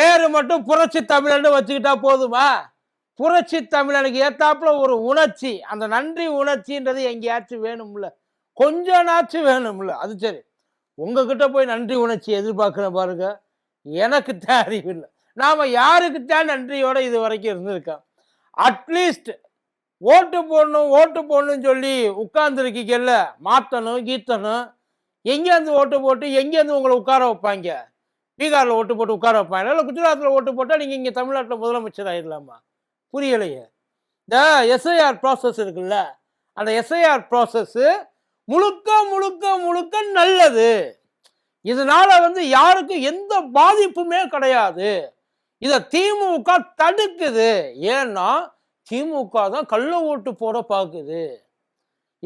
பேரு மட்டும் புரட்சி தமிழன்னு வச்சுக்கிட்டா போதுமா? புரட்சி தமிழனுக்கு ஏத்தாப்புல ஒரு உணர்ச்சி அந்த நன்றி உணர்ச்சின்றது எங்கேயாச்சும் வேணும்ல. கொஞ்ச நாச்சும் வேணும்ல அது சரி. உங்ககிட்ட போய் நன்றி உணர்ச்சி எதிர்பார்க்குறேன் பாருங்க. எனக்கு தான் அறிவில்லை நாம் யாருக்கு தான் நன்றியோட இது வரைக்கும் இருந்திருக்கோம். அட்லீஸ்ட் ஓட்டு போடணும் ஓட்டு போடணும்னு சொல்லி உட்கார்ந்துருக்கீங்கல்ல மாற்றணும் கீத்தணும். எங்கேருந்து ஓட்டு போட்டு எங்கேருந்து உங்களை உட்கார வைப்பாங்க? பீகாரில் ஓட்டு போட்டு உட்கார வைப்பாங்க இல்லை குஜராத்தில் ஓட்டு போட்டால் நீங்கள் இங்கே தமிழ்நாட்டில் முதலமைச்சர் ஆயிடலாமா புரியலையே. இந்த எஸ்ஐஆர் ப்ராசஸ் இருக்குல்ல அந்த எஸ்ஐஆர் ப்ராசஸ்ஸு முழுக்க முழுக்க முழுக்க நல்லது. இதனால் வந்து யாருக்கும் எந்த பாதிப்புமே கிடையாது. இதை திமுக தடுக்குது. ஏன்னா திமுக தான் கள்ள ஓட்டு போட பார்க்குது.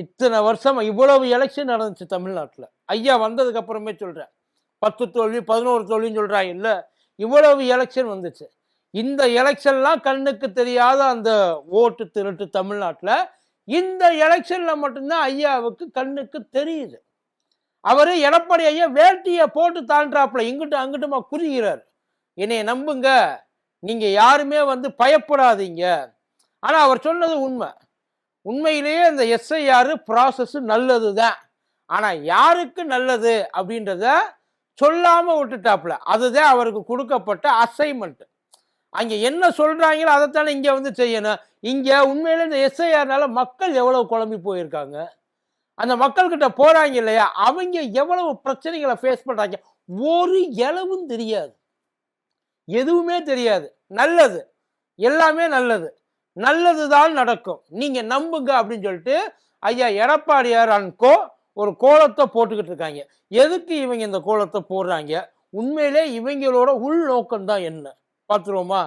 இத்தனை வருஷம் இவ்வளவு எலெக்ஷன் நடந்துச்சு தமிழ்நாட்டில். ஐயா வந்ததுக்கு அப்புறமே சொல்கிறேன் பத்து தோல்வி பதினோரு தோல்வின்னு சொல்கிறாங்க இல்லை இவ்வளவு எலெக்ஷன் வந்துச்சு. இந்த எலெக்ஷன்லாம் கண்ணுக்கு தெரியாத அந்த ஓட்டு திருட்டு தமிழ்நாட்டில் இந்த எலெக்ஷனில் மட்டும்தான் ஐயாவுக்கு கண்ணுக்கு தெரியுது. அவர் எடப்பாடி ஐயா வேட்டியை போட்டு தாண்டாப்புல இங்கிட்டும் அங்கிட்டுமா குறிகிறார். என்னை நம்புங்க நீங்கள் யாருமே வந்து பயப்படாதீங்க. ஆனால் அவர் சொன்னது உண்மை. உண்மையிலேயே இந்த எஸ்ஐஆர் ப்ராசஸ் நல்லது தான் ஆனால் யாருக்கு நல்லது அப்படின்றத சொல்லாமல் விட்டுட்டாப்புல. அதுதான் அவருக்கு கொடுக்கப்பட்ட அசைன்மெண்ட் அங்கே என்ன சொல்கிறாங்களோ அதைத்தானே இங்கே வந்து செய்யணும். இங்கே உண்மையில இந்த எஸ்ஐஆர்னால மக்கள் எவ்வளவு குழம்பி போயிருக்காங்க? அந்த மக்கள்கிட்ட போகிறாங்க இல்லையா? அவங்க எவ்வளவு பிரச்சனைகளை ஃபேஸ் பண்ணுறாங்க ஒரு இளவும் தெரியாது. எதுவுமே தெரியாது. நல்லது. எல்லாமே நல்லது. நல்லது தான் நடக்கும். நீங்கள் நம்புங்க அப்படின்னு சொல்லிட்டு ஐயா எடப்பாடியார் அன்கோ ஒரு கோலத்தை போட்டுக்கிட்டு இருக்காங்க. எதுக்கு இவங்க இந்த கோலத்தை போடுறாங்க? உண்மையிலே இவங்களோட உள்நோக்கம் தான் என்ன? பார்த்துருவோமா?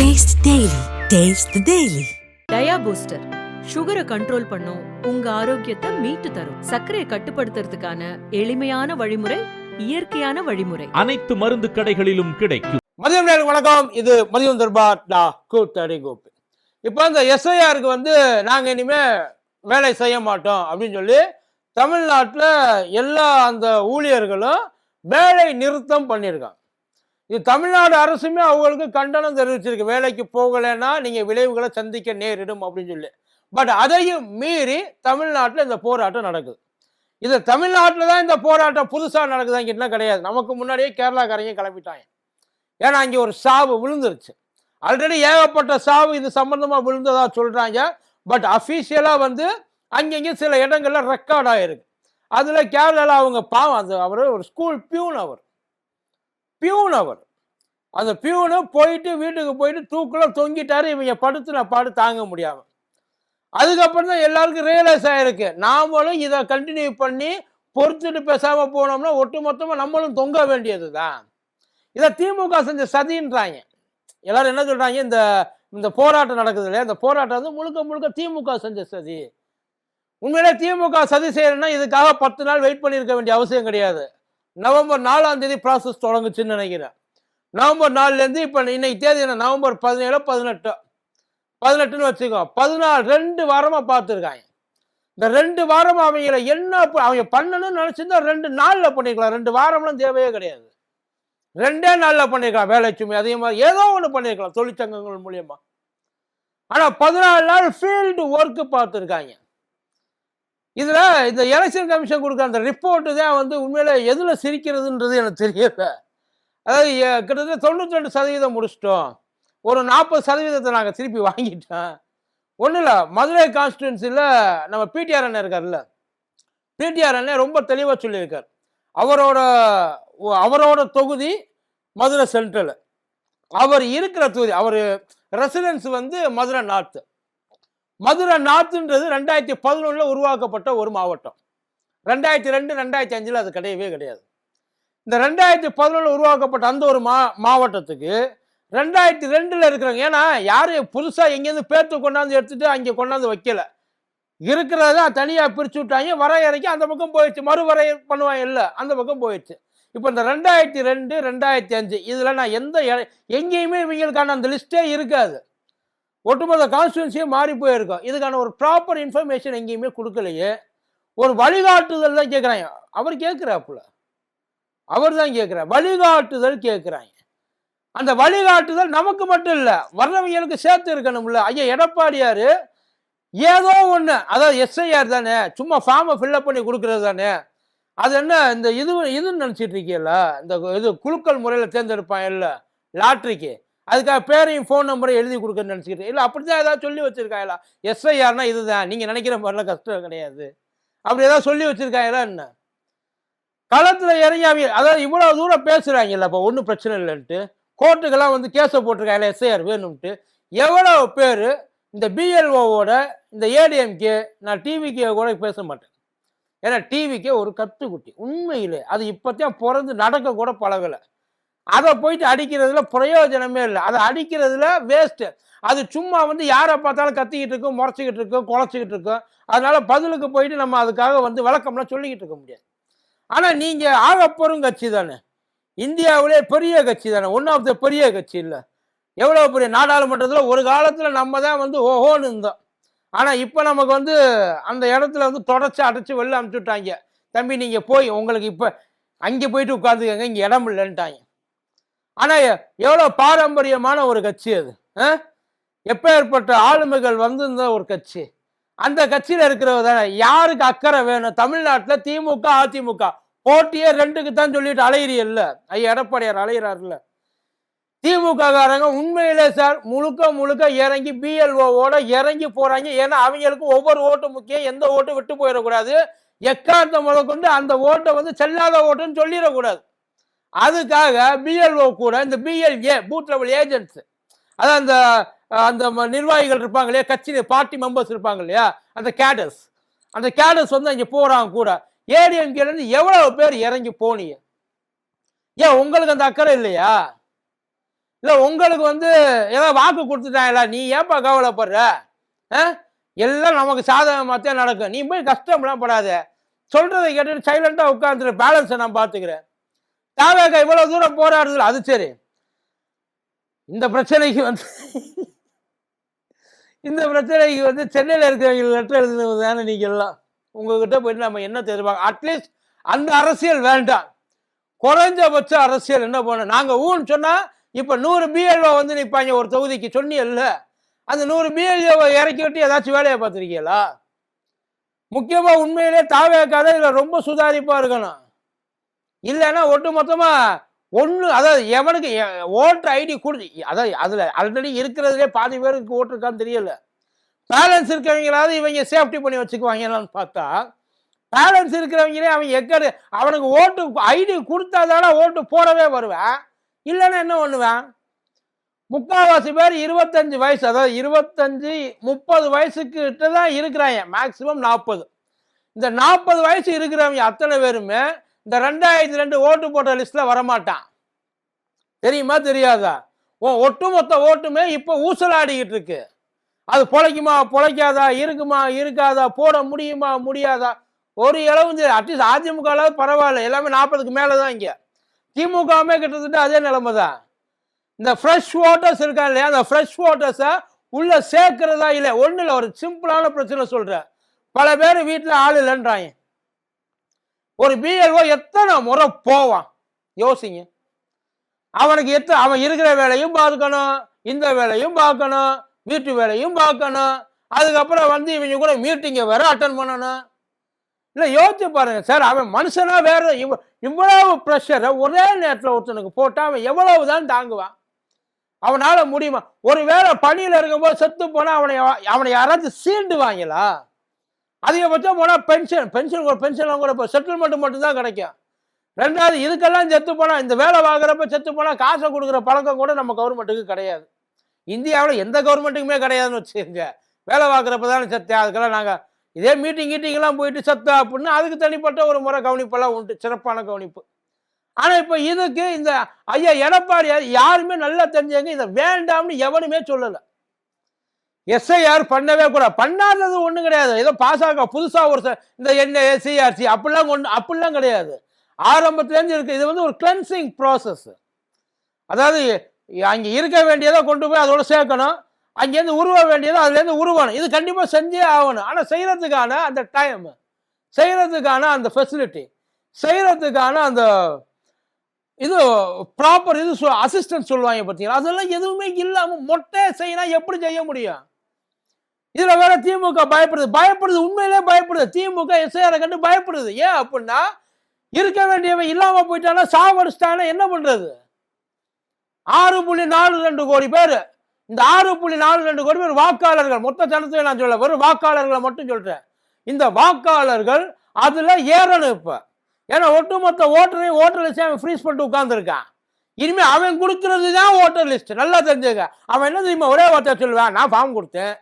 Taste Daily. Taste the Daily. Dia Booster சுகரை கண்ட்ரோல் பண்ணும் உங்க ஆரோக்கியத்தை மீட்டு தரும். சர்க்கரையை கட்டுப்படுத்துறதுக்கான எளிமையான வழிமுறை இயற்கையான வழிமுறை. அனைத்து மருந்து கடைகளிலும் கிடைக்கும். மதியம் நேரம் வணக்கம். இது மதியம் தர்பார் டா கூத்தடி கோப்பு இப்போ இந்த எஸ்ஐஆருக்கு வந்து நாங்கள் இனிமே வேலை செய்ய மாட்டோம் அப்படின்னு சொல்லி தமிழ்நாட்டில் எல்லா அந்த ஊழியர்களும் வேலை நிறுத்தம் பண்ணியிருக்காங்க இது தமிழ்நாடு அரசுமே அவங்களுக்கு கண்டனம் தெரிவிச்சிருக்கு. வேலைக்கு போகலைன்னா நீங்கள் விளைவுகளை சந்திக்க நேரிடும் அப்படின்னு சொல்லி. பட் அதையும் மீறி தமிழ்நாட்டில் இந்த போராட்டம் நடக்குது. இது தமிழ்நாட்டில் தான் இந்த போராட்டம் புதுசாக நடக்குதாங்கிட்டலாம் கிடையாது. நமக்கு முன்னாடியே கேரளாக்காரங்க கிளம்பிட்டாங்க. ஏன்னா அங்கே ஒரு சாவு விழுந்துருச்சு. ஆல்ரெடி ஏகப்பட்ட சாவு இது சம்மந்தமாக விழுந்ததா சொல்கிறாங்க பட் அஃபீஷியலாக வந்து அங்கங்கே சில இடங்களில் ரெக்கார்ட் ஆகிருக்கு அதில் கேரளாவில் அவங்க பாவம் அந்த அவர் ஒரு ஸ்கூல் பியூன் அவர். பியூன் அவர். அந்த பியூனு போயிட்டு வீட்டுக்கு போயிட்டு தூக்கில் தொங்கிட்டாரு. இவங்க படுத்து நான் பாடு தாங்க முடியாமல் அதுக்கப்புறம் தான் எல்லாருக்கும் ரியலைஸ் ஆகிருக்கு நாமளும் இதை கண்டினியூ பண்ணி பொறுத்துட்டு பேசாமல் போனோம்னா ஒட்டு மொத்தமாக நம்மளும் தொங்க வேண்டியது தான் இதை திமுக செஞ்ச சதின்றாங்க. எல்லாரும் என்ன சொல்றாங்க? இந்த இந்த போராட்டம் நடக்குது இல்லையா? இந்த போராட்டம் வந்து முழுக்க முழுக்க திமுக செஞ்ச சதி. உண்மையிலே திமுக சதி செய்யணும்னா இதுக்காக பத்து நாள் வெயிட் பண்ணியிருக்க வேண்டிய அவசியம் கிடையாது. நவம்பர் நாலாம் தேதி ப்ராசஸ் தொடங்குச்சுன்னு நினைக்கிறேன். நவம்பர் நாலுலேருந்து இப்போ இன்னைக்கு தேதி என்ன? நவம்பர் பதினேழு பதினெட்டு? பதினெட்டுன்னு வச்சுக்கோ. பதினாலு ரெண்டு வாரமாக பார்த்துருக்காங்க. இந்த ரெண்டு வாரம் அவங்கள என்ன அவங்க பண்ணணும்னு நினச்சிருந்தா ரெண்டு நாளில் பண்ணிக்கலாம். ரெண்டு வாரம்லாம் தேவையே கிடையாது. ரெண்டே நாளில் பண்ணிருக்கலாம். வேலை சுமை அதே மாதிரி ஏதோ ஒன்று பண்ணியிருக்கலாம் தொழிற்சங்கங்கள் மூலியமாக ஆனால் பதினாலு நாள் ஃபீல்டு ஒர்க்கு பார்த்துருக்காங்க. இதில் இந்த எலெக்ஷன் கமிஷன் கொடுக்குற அந்த ரிப்போர்ட்டு தான் வந்து உண்மையில் எதில் சிரிக்கிறதுன்றது எனக்கு தெரியல. அதாவது கிட்டத்தட்ட தொண்ணூற்றி ரெண்டு சதவீதம் முடிச்சிட்டோம். ஒரு நாற்பது சதவீதத்தை நாங்கள் திருப்பி வாங்கிட்டோம். ஒன்றும் இல்லை மதுரை கான்ஸ்டியூன்சியில் நம்ம பிடிஆர் அண்ணன் இருக்கார்ல பிடிஆர் அண்ணன் ரொம்ப தெளிவாக சொல்லியிருக்கார். அவரோட அவரோட தொகுதி மதுரை சென்ட்ரல் அவர் இருக்கிற தொகுதி அவர் ரெசிடென்ஸ் வந்து மதுரை நார்த்து மதுரை நார்த்துன்றது ரெண்டாயிரத்தி பதினொன்றில் உருவாக்கப்பட்ட ஒரு மாவட்டம். ரெண்டாயிரத்தி ரெண்டு ரெண்டாயிரத்தி அஞ்சில் அது கிடையவே கிடையாது. இந்த ரெண்டாயிரத்தி பதினொன்றில் உருவாக்கப்பட்ட அந்த ஒரு மா மாவட்டத்துக்கு ரெண்டாயிரத்தி ரெண்டில் இருக்கிறவங்க ஏன்னா யாரும் புதுசாக எங்கேருந்து பேர்த்து கொண்டாந்து எடுத்துகிட்டு அங்கே கொண்டாந்து வைக்கல. இருக்கிறத தனியாக பிரித்து விட்டாங்க. வரையறைக்கு அந்த பக்கம் போயிடுச்சு. மறுவரை பண்ணுவாங்க இல்லை. அந்த பக்கம் போயிடுச்சு. இப்போ இந்த ரெண்டாயிரத்தி ரெண்டு ரெண்டாயிரத்தி அஞ்சு இதில் நான் எந்த எங்கேயுமே இவங்களுக்கான அந்த லிஸ்ட்டே இருக்காது. ஒட்டுமொத்த கான்ஸ்டியூன்சியே மாறி போயிருக்கோம். இதுக்கான ஒரு ப்ராப்பர் இன்ஃபர்மேஷன் எங்கேயுமே கொடுக்கலையே. ஒரு வழிகாட்டுதல் தான் கேட்குறாங்க அவர் கேட்குறாப்புல அவர் தான் கேட்குறார் வழிகாட்டுதல் கேட்குறாங்க அந்த வழிகாட்டுதல் நமக்கு மட்டும் இல்லை வர்றவங்களுக்கு சேர்த்து இருக்கணும்ல. ஐயா எடப்பாடியார் ஏதோ ஒன்று அதாவது எஸ்ஐஆர் தானே. சும்மா ஃபார்மை ஃபில்அப் பண்ணி கொடுக்குறது தானே. அது என்ன இந்த இது இதுன்னு நினச்சிட்டு இருக்கீல்ல இந்த இது குலுக்கல் முறையில் தேர்ந்தெடுப்பான் இல்லை லாட்ரிக்கு. அதுக்காக பேரையும் ஃபோன் நம்பரையும் எழுதி கொடுக்கணும்னு நினச்சிக்கிட்டு இல்லை அப்படி தான் ஏதாவது சொல்லி வச்சுருக்காங்களா? எஸ்ஐஆர்னா இதுதான். நீங்கள் நினைக்கிற மாதிரிலாம் கஷ்டம் கிடையாது. அப்படி ஏதாவது சொல்லி வச்சுருக்காங்களா என்ன? களத்தில் இறங்கி அவங்க அதாவது இவ்வளோ தூரம் பேசுகிறாங்கல்ல இப்போ ஒன்றும் பிரச்சனை இல்லைன்ட்டு. கோர்ட்டுக்கெல்லாம் வந்து கேஸை போட்டிருக்காங்களே எஸ்ஐஆர் வேணும்ட்டு எவ்வளோ பேர் இந்த பிஎல்ஓவோட இந்த ஏடிஎம்கே நான் டிவிக்கே கூட பேச மாட்டேன். ஏன்னா டிவிக்கே ஒரு கத்துக்குட்டி உண்மையிலே அது இப்போத்தான் பிறந்து நடக்க கூட பழகலை. அதை போயிட்டு அடிக்கிறதுல பிரயோஜனமே இல்லை. அதை அடிக்கிறதுல வேஸ்ட்டு அது சும்மா வந்து யாரை பார்த்தாலும் கத்திக்கிட்டு இருக்கும் முறைச்சிக்கிட்டு இருக்கும் குலைச்சிக்கிட்டு இருக்கும். அதனால பதிலுக்கு போயிட்டு நம்ம அதுக்காக வந்து விளக்கம்லாம் சொல்லிக்கிட்டு இருக்க முடியாது. ஆனால் நீங்கள் ஆகப்பெரும் கட்சி தானே. இந்தியாவிலே பெரிய கட்சி தானே. ஒன் ஆஃப் த பெரிய கட்சி இல்லை. எவ்வளோ பெரிய நாடாளுமன்றத்தில் ஒரு காலத்தில் நம்ம தான் வந்து ஓஹோன்னு இருந்தோம். ஆனால் இப்போ நமக்கு வந்து அந்த இடத்துல வந்து தொடச்சி அடைச்சி வெளில அனுப்பிச்சு விட்டாங்க தம்பி நீங்கள் போய் உங்களுக்கு இப்போ அங்கே போயிட்டு உட்காந்துக்கங்க இங்கே இடம் இல்லைன்ட்டாங்க. ஆனால் எவ்வளோ பாரம்பரியமான ஒரு கட்சி அது ஆ? எப்பேற்பட்ட ஆளுமைகள் வந்திருந்த ஒரு கட்சி. அந்த கட்சியில் இருக்கிறவங்க தானே. யாருக்கு அக்கறை வேணும்? தமிழ்நாட்டில் திமுக அதிமுக. போட்டியே ரெண்டுக்கு தான் சொல்லிட்டு அலையிறியல்ல ஐயா எடப்பாடியார் அலையிறாருல்ல. திமுக காரங்க உண்மையிலே சார் முழுக்க முழுக்க இறங்கி பிஎல்ஓவோட இறங்கி போறாங்க. ஏன்னா அவங்களுக்கு ஒவ்வொரு ஓட்டு முக்கியம். எந்த ஓட்டு விட்டு போயிடக்கூடாது. எக்காந்த முதற்கொண்டு அந்த ஓட்டை வந்து செல்லாத ஓட்டுன்னு சொல்லிடக்கூடாது. அதுக்காக பிஎல்ஓ கூட இந்த பிஎல்ஏ பூத் லெவல் ஏஜென்ட்ஸ் அதான் அந்த அந்த நிர்வாகிகள் இருப்பாங்க இல்லையா? கட்சி பார்ட்டி மெம்பர்ஸ் இருப்பாங்க இல்லையா? அந்த கேடர்ஸ் அந்த கேடர்ஸ் வந்து அங்கே போறாங்க கூட. ஏடிஎம்கேலேருந்து எவ்வளவு பேர் இறங்கி போனீங்க? ஏன் உங்களுக்கு அந்த அக்கறை இல்லையா? இல்லை உங்களுக்கு வந்து ஏதோ வாக்கு கொடுத்துட்டாங்களா? நீ ஏன்பா கவலைப்படுற? ஆ? எல்லாம் நமக்கு சாதகமாக நடக்கும். நீ போய் கஷ்டம்லாம் படாத. சொல்கிறத கேட்டுட்டு சைலண்டாக உட்காந்துரு பேலன்ஸை நான் பார்த்துக்கிறேன். தாவேக இவ்வளோ தூரம் போராடுதல் அது சரி. இந்த பிரச்சனைக்கு வந்து இந்த பிரச்சனைக்கு வந்து சென்னையில் இருக்கிறவங்க லெட்டர் எழுதுனது தானே நீங்கள் எல்லாம். உங்ககிட்ட போயிட்டு நம்ம என்ன தெரிவாங்க அட்லீஸ்ட் அந்த அரசியல் வேண்டாம். குறைஞ்சபட்ச அரசியல் என்ன பண்ண நாங்கள் ஊன்னு சொன்னால் இப்போ நூறு பிஎல்ஓ வந்து நிற்பாங்க ஒரு தொகுதிக்கு சொன்னியல்ல. அந்த நூறு பிஎல்ஓவை இறக்கி விட்டு ஏதாச்சும் வேலையை பார்த்துருக்கீங்களா? முக்கியமாக உண்மையிலே தாவேக்காத இதில் ரொம்ப சுதாரிப்பாக இருக்கணும். இல்லைன்னா ஒட்டு மொத்தமாக ஒன்று அதாவது எவனுக்கு ஓட்டர் ஐடி கொடு அதாவது அதில் ஆல்ரெடி இருக்கிறதுலே பாதி பேருக்கு ஓட்டுருக்கான்னு தெரியல. பேலன்ஸ் இருக்கிறவங்களாவது இவங்க சேஃப்டி பண்ணி வச்சுக்குவாங்களான்னு பார்த்தா பேலன்ஸ் இருக்கிறவங்களே அவன் எக்கடு அவனுக்கு ஓட்டு ஐடி கொடுத்தாதானே ஓட்டு போடவே வருவேன். இல்லைன்னா என்ன பண்ணுவேன்? முக்கால்வாசி பேர் இருபத்தஞ்சு வயசு அதாவது இருபத்தஞ்சு முப்பது வயசுக்கிட்ட தான் இருக்கிறாங்க. மேக்சிமம் நாற்பது இந்த நாற்பது வயசு இருக்கிறவங்க அத்தனை பேருமே இந்த ரெண்டாயிரத்தி ரெண்டு ஓட்டு போட்ட லிஸ்ட்டில் வரமாட்டான். தெரியுமா தெரியாதா? ஓ ஒட்டுமொத்த ஓட்டுமே இப்போ ஊசலாடிக்கிட்டு இருக்கு. அது பொழைக்குமா பொழைக்காதா? இருக்குமா இருக்காதா? போட முடியுமா முடியாதா? ஒரு இளவு அட்லீஸ்ட் அதிமுக அளவு பரவாயில்ல. எல்லாமே நாற்பதுக்கு மேலே தான் இங்கே. திமுகவுமே கிட்டத்தட்ட அதே நிலைமை தான் இந்த ஃப்ரெஷ் ஓட்டர்ஸ் இருக்கா இல்லையா? அந்த ஃப்ரெஷ் ஓட்டர்ஸை உள்ள சேர்க்கிறதா இல்லை ஒன்றும் இல்லை. ஒரு சிம்பிளான பிரச்சனை சொல்கிறேன் பல பேர் வீட்டில் ஆள் இல்லைன்றாங்க. ஒரு பிஎல்ஓ எத்தனை முறை போவான்? யோசிங்க. அவனுக்கு எத்த அவன் இருக்கிற வேலையும் பார்க்கணும் இந்த வேலையும் பார்க்கணும் வீட்டு வேலையும் பார்க்கணும். அதுக்கப்புறம் வந்து இவங்க கூட மீட்டிங்கை வேற அட்டன் பண்ணணும். இல்லை யோசிச்சு பாருங்க. சார் அவன் மனுஷனா வேற இவ் இவ்வளவு ப்ரெஷரை ஒரே நேரத்தில் ஒருத்தனுக்கு போட்டால் அவன் எவ்வளவு தான் தாங்குவான். அவனால் முடியுமா? ஒருவேளை பணியில் இருக்கும்போது செத்து போனால் அவனை அவனை யாராச்சும் சீண்டுவாங்களா? அதிகபட்சம் போனால் பென்ஷன் பென்ஷன் ஒரு பென்ஷன்லாம் கூட இப்போ செட்டில்மெண்ட் மட்டும்தான் கிடைக்கும். ரெண்டாவது இதுக்கெல்லாம் செத்து போனால் இந்த வேலை வாங்குறப்ப செத்து போனால் காசை கொடுக்குற பழக்கம் கூட நம்ம கவர்மெண்ட்டுக்கு கிடையாது. இந்தியாவில் எந்த கவர்மெண்ட்டுக்குமே கிடையாதுன்னு வச்சுக்கோங்க. வேலை பார்க்குறப்ப தானே செத்து அதுக்கெல்லாம் நாங்கள் இதே மீட்டிங் கீட்டிங்லாம் போயிட்டு சத்தா அப்படின்னு அதுக்கு தனிப்பட்ட ஒரு முறை கவனிப்பெல்லாம் உண்டு. சிறப்பான கவனிப்பு. ஆனால் இப்போ இதுக்கு இந்த ஐயா எடப்பாடி யாருமே நல்லா தெரிஞ்சவங்க இதை வேண்டாம்னு எவனுமே சொல்லலை. எஸ்ஐஆர் பண்ணவே கூடாது பண்ணாதது ஒன்றும் கிடையாது. ஏதோ பாஸ் ஆக புதுசாக ஒரு ச- இந்த என்ன சிஆர்சி அப்படிலாம் ஒன்று அப்படிலாம் கிடையாது. ஆரம்பத்துலேருந்து இருக்குது இது வந்து ஒரு கிளென்சிங் ப்ராசஸ் அதாவது அங்கே இருக்க வேண்டியதை கொண்டு போய் அதோட சேர்க்கணும். அங்கேருந்து உருவ வேண்டியது அதுலேருந்து உருவணும். இது கண்டிப்பாக செஞ்சே ஆகணும். ஆனால் செய்கிறதுக்கான அந்த டைம் செய்கிறதுக்கான அந்த ஃபெசிலிட்டி செய்கிறதுக்கான அந்த இது ப்ராப்பர் இது அசிஸ்டன்ட் சொல்லுவாங்க பார்த்தீங்களா அதெல்லாம் எதுவுமே இல்லாமல் மொட்டை செய்யணும் எப்படி செய்ய முடியும்? இதில் வேற திமுக பயப்படுது. பயப்படுது உண்மையிலே பயப்படுது. திமுக எஸ்ஐஆரை கண்டு பயப்படுது. ஏன் அப்படின்னா இருக்க வேண்டியவன் இல்லாமல் போயிட்டானா சாவடிச்சிட்டானா என்ன பண்ணுறது ஆறு புள்ளி நாலு ரெண்டு கோடி பேர் இந்த ஆறு புள்ளி நாலு ரெண்டு கோடி பேர் வாக்காளர்கள். மொத்த ஜனத்தையும் நான் சொல்ல வெறும் வாக்காளர்களை மட்டும் சொல்றேன். இந்த வாக்காளர்கள் அதுல ஏறணும் இப்ப. ஏன்னா ஒட்டுமொத்த ஓட்டரையும் ஓட்டர் லிஸ்ட் அவன் ஃப்ரீஸ் பண்ணிட்டு உட்கார்ந்துருக்கான். இனிமே அவன் கொடுக்கறது தான் ஓட்டர் லிஸ்ட் நல்லா தெரிஞ்சுக்க. அவன் என்ன தெரியுமா? ஒரே வார்த்தை சொல்லுவான் நான் ஃபார்ம் கொடுத்தேன்.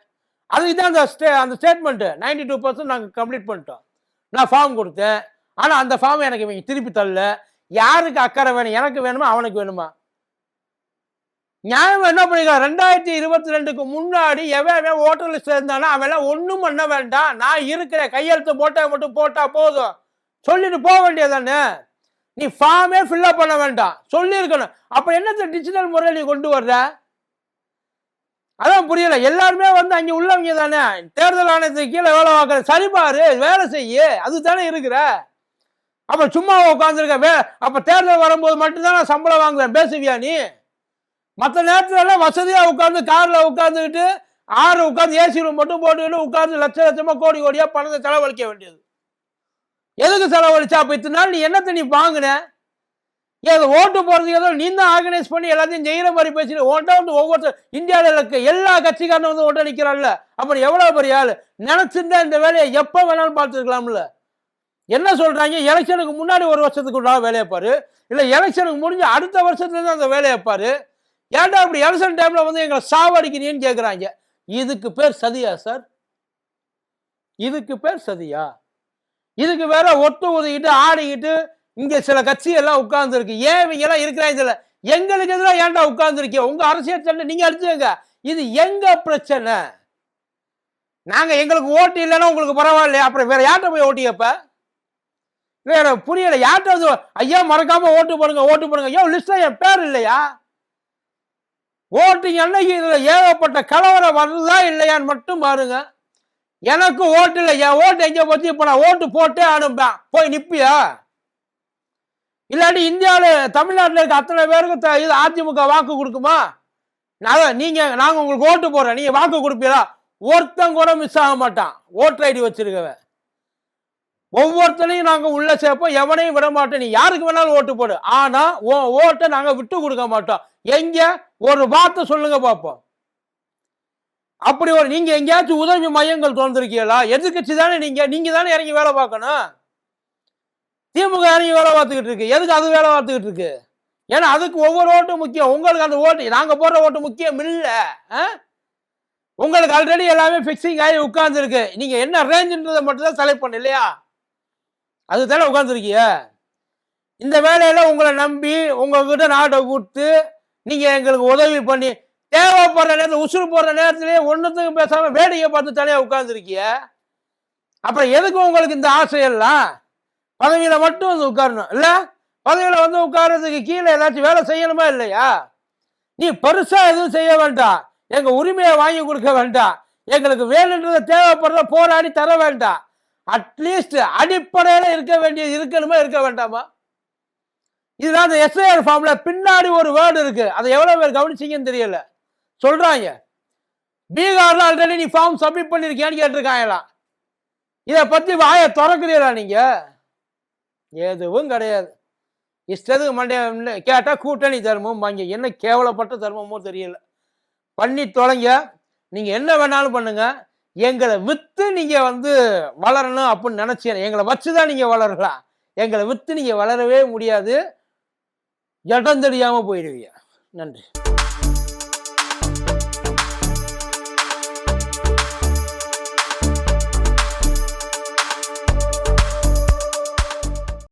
அதுக்கு தான் அந்த ஸ்டே அந்த ஸ்டேட்மெண்ட்டு நைன்டி டூ பர்சன்ட் நாங்கள் கம்ப்ளீட் பண்ணிட்டோம். நான் ஃபார்ம் கொடுத்தேன். ஆனால் அந்த ஃபார்ம் எனக்கு இவங்க திருப்பி தரல. யாருக்கு அக்கறை வேணும்? எனக்கு வேணுமா? அவனுக்கு வேணுமா? நியாயம் என்ன பண்ணிக்கலாம் ரெண்டாயிரத்தி இருபத்தி ரெண்டுக்கு முன்னாடி எவன் ஓட்டலில் சேர்ந்தானா லிஸ்ட் அவெல்லாம் ஒன்றும் பண்ண வேண்டாம். நான் இருக்கிறேன் கையெழுத்து போட்டால் மட்டும் போட்டால் போதும். சொல்லிட்டு போக வேண்டியதானே நீ ஃபார்மே ஃபில்லப் பண்ண வேண்டாம். சொல்லியிருக்கணும். அப்போ என்னத்தை டிஜிட்டல் முறையில் நீ கொண்டு வர்ற? அதான் புரியல. எல்லாருமே வந்து அங்கே உள்ளவங்க தானே? தேர்தல் ஆணையத்துக்கு கீழே வேலை பார்க்குற சரிபாரு வேலை செய்யு. அது தானே இருக்கிற. அப்போ சும்மா உட்காந்துருக்க வே அப்போ தேர்தல் வரும்போது மட்டும்தான் நான் சம்பளம் வாங்குவேன். பேசுவியா நீ? மற்ற நேரத்துலலாம் வசதியாக உட்காந்து காரில் உட்காந்துக்கிட்டு ஆறு உட்காந்து ஏசி ரூம் மட்டும் போட்டுக்கிட்டு உட்காந்து லட்ச லட்சமாக கோடி கோடியாக பணத்தை செலவழிக்க வேண்டியது. எதுக்கு செலவழிச்சா? அப்போ இத்தனை நாள் நீ என்னத்தை நீ வாங்கின? ஏதோ ஓட்டு போகிறதுக்கு ஏதோ நீ தான் ஆர்கனைஸ் பண்ணி எல்லாத்தையும் செய்யற மாதிரி பேசிட்டு ஓட்டா வந்து ஒவ்வொருத்தர் இந்தியாவில் இருக்க எல்லா கட்சிக்காரனும் வந்து ஓட்ட நிற்கிறான்ல அப்புறம் எவ்வளோ பெரிய ஆள்? நினச்சிருந்தா இந்த வேலையை எப்போ வேணாலும் பார்த்துருக்கலாம்ல. என்ன சொல்கிறாங்க எலெக்ஷனுக்கு முன்னாடி ஒரு வருஷத்துக்கு வேலையைப்பார் வேலையை பாரு. இல்லை எலெக்ஷனுக்கு முடிஞ்சு அடுத்த வருஷத்துலேருந்து அந்த வேலையை பாரு. ஏன்டா அப்படி எலெக்ஷன் டைமில் வந்து எங்களை சாவடிக்கிறீன்னு கேட்குறாங்க இதுக்கு பேர் சதியா சார்? இதுக்கு பேர் சதியா? இதுக்கு வேற ஒட்டு ஒதுக்கிட்டு ஆடிக்கிட்டு இங்கே சில கட்சி எல்லாம் உட்கார்ந்துருக்கு. ஏன் இவங்க எல்லாம் இருக்கிறாங்க இதுல எங்களுக்கு எதிராக ஏன்டா உட்கார்ந்துருக்கீங்க? உங்கள் அரசியல் சண்டை நீங்கள் அடிச்சுங்க இது எங்கள் பிரச்சனை? நாங்கள் எங்களுக்கு ஓட்டு இல்லைன்னா உங்களுக்கு பரவாயில்லையா? அப்புறம் வேற யார்கிட்ட போய் ஓட்டியப்ப கேப்ப இல்ல எனக்கு புரியல. யார்கிட்ட வந்து ஐயா மறக்காமல் ஓட்டு போடுங்க ஓட்டு போடுங்க. ஐயோ லிஸ்ட்டில் என் பேர் இல்லையா? ஓட்டிங் அன்னைக்கு இதில் ஏகப்பட்ட கலவரம் வருதா இல்லையான்னு மட்டும் பாருங்க. எனக்கு ஓட்டு இல்லை. என் ஓட்டு எங்கே போச்சு? இப்போ நான் ஓட்டு போட்டே அனுப்பேன் போய் நிற்பியா இல்லாட்டி இந்தியாவில் தமிழ்நாட்டில் இருக்க அத்தனை பேருக்கு த- இது அதிமுக வாக்கு கொடுக்குமா? நான் நீங்கள் நாங்கள் உங்களுக்கு ஓட்டு போடுறோம். நீங்கள் வாக்கு கொடுப்பீரா? ஒருத்தன் கூட மிஸ் ஆக மாட்டான். ஓட்டர் ஐடி வச்சிருக்கவன். ஒவ்வொருத்தனையும் நாங்கள் உள்ளே சேர்ப்போம். எவனையும் விட மாட்டோம். நீ யாருக்கு வேணாலும் ஓட்டு போடு. ஆனால் ஓ ஓட்டை நாங்கள் விட்டு கொடுக்க மாட்டோம். எங்க? ஒரு வார்த்தை சொல்லுங்க பார்ப்போம் அப்படி ஒரு நீங்க எங்கேயாச்சும் உதவி மையங்கள் திறந்துருக்கீங்களா? எதிர்கட்சி தானே நீங்க? நீங்க தானே இறங்கி வேலை பார்க்கணும். திமுக இறங்கி வேலை பார்த்துக்கிட்டு இருக்கு. எதுக்கு அது வேலை பார்த்துக்கிட்டு இருக்கு? ஏன்னா அதுக்கு ஒவ்வொரு ஓட்டும் முக்கியம். உங்களுக்கு அந்த ஓட்டு நாங்க போடுற ஓட்டு முக்கியம் இல்ல. ஆ? உங்களுக்கு ஆல்ரெடி எல்லாமே ஃபிக்ஸிங் ஆகி உட்கார்ந்துருக்கு. நீங்க என்ன ரேஞ்சுன்றதை மட்டும் தான் செலக்ட் பண்ண இல்லையா? அது தானே உட்காந்துருக்கிய இந்த வேலையில உங்களை நம்பி உங்ககிட்ட நாட்டை கொடுத்து நீங்கள் எங்களுக்கு உதவி பண்ணி தேவைப்படுற நேரத்தில் உசுறு போடுற நேரத்திலேயே ஒன்றுத்துக்கும் பேசாமல் வேடிக்கை பார்த்து தனியாக உட்காந்துருக்கிய அப்புறம் எதுக்கு உங்களுக்கு இந்த ஆசையெல்லாம் பதவியில் மட்டும் வந்து உட்காரணும். இல்லை பதவியில் வந்து உட்கார்றதுக்கு கீழே ஏதாச்சும் வேலை செய்யணுமா இல்லையா? நீ பெருசாக எதுவும் செய்ய வேண்டாம். எங்கள் உரிமையை வாங்கி கொடுக்க வேண்டாம். எங்களுக்கு வேணுன்றத தேவைப்படுற போராடி தர வேண்டாம். அட்லீஸ்ட் அடிப்படையில் இருக்க வேண்டியது இருக்கணுமா இருக்க வேண்டாமா? இதுதான் அந்த எஸ்ஐஆர் ஃபார்ம்ல பின்னாடி ஒரு வேர்டு இருக்கு. அதை எவ்வளவு பேர் கவனிச்சிங்கன்னு தெரியல. சொல்றாங்க. பீகார்ல ஆல்ரெடி நீ ஃபார்ம் சப்மிட் பண்ணிருக்கியான்னு கேட்டிருக்காங்களாம் இதை பத்தி வாயை திறக்கிறீங்களா நீங்க? எதுவும் கிடையாது. இஷ்டத்துக்கு மண்டே கேட்டா கூட்டணி தர்மம் வாங்க. என்ன கேவலப்பட்ட தர்மமோ தெரியல. பண்ணி தொலைங்க. நீங்க என்ன வேணாலும் பண்ணுங்க. எங்களை வித்து நீங்க வந்து வளரணும் அப்படின்னு நினைச்சீங்க. எங்களை வச்சுதான் நீங்க வளரலாம். எங்களை வித்து நீங்க வளரவே முடியாது. இடம் தெரியாமல் போயிடுவியா? நன்றி.